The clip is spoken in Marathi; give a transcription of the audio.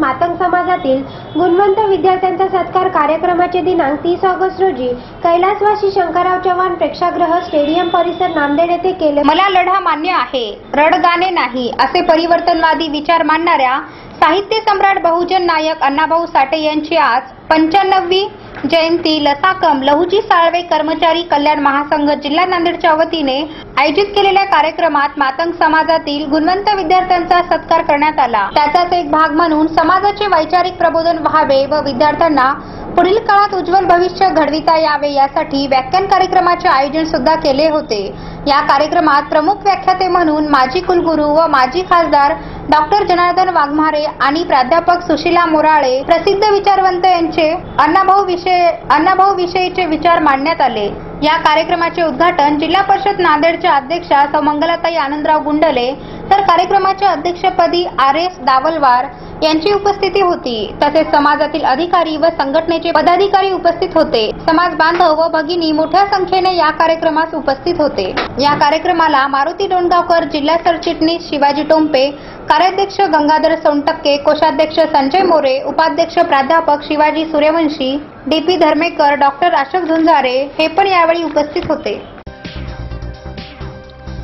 मातंग समाजातील गुणवंत विद्यार्थ्यांचा सत्कार कार्यक्रमाचे दिनांक तीस ऑगस्ट रोजी कैलासवासी शंकरराव चव्हाण प्रेक्षागृह स्टेडियम परिसर नांदेड येथे केले. मला लढा मान्य आहे. रडगाणे नाही असे परिवर्तनवादी विचार मांडणाऱ्या साहित्य सम्राट बहुजन नायक अण्णाभाऊ साठे यांची आज पंच्याण्णवी जयंती लताकम लहुजी साळवे कर्मचारी कल्याण महासंघ जिल्हा नांदेडच्या वतीने आयोजित केलेल्या कार्यक्रमात मातंग समाजातील गुणवंत विद्यार्थ्यांचा सत्कार करण्यात आला. त्याचाच एक भाग म्हणून समाजाचे वैचारिक प्रबोधन व्हावे व विद्यार्थ्यांना पुढील काळात उज्ज्वल भविष्य घडविता यावे यासाठी व्याख्यान कार्यक्रमाचे आयोजन सुद्धा केले होते. या कार्यक्रमात प्रमुख व्याख्याते म्हणून माजी कुलगुरू व माजी खासदार डॉक्टर जनार्दन वाघमारे आणि प्राध्यापक सुशीला मोराळे प्रसिद्ध विचारवंत यांचे अण्णाभाऊ विषय अण्णाभाऊ विषयीचे विचार मांडण्यात आले. या कार्यक्रमाचे उद्घाटन जिल्हा परिषद नांदेडच्या अध्यक्षा सौ मंगलाताई आनंदराव गुंडले तर कार्यक्रमाच्या अध्यक्षपदी आर एस दावलवार यांची उपस्थिती होती. तसेच समाजातील अधिकारी व संघटनेचे पदाधिकारी उपस्थित होते. समाज बांधव व भगिनी मोठ्या संख्येने या कार्यक्रमास उपस्थित होते. या कार्यक्रमाला मारुती डोणगावकर जिल्हा सरचिटणीस शिवाजी टोंपे कार्याध्यक्ष गंगाधर सोनटक्के कोषाध्यक्ष संजय मोरे उपाध्यक्ष प्राध्यापक Shivaji Suryavanshi D P Dharmekar doctor Ashok Jhunjare हे पण यावेळी उपस्थित होते.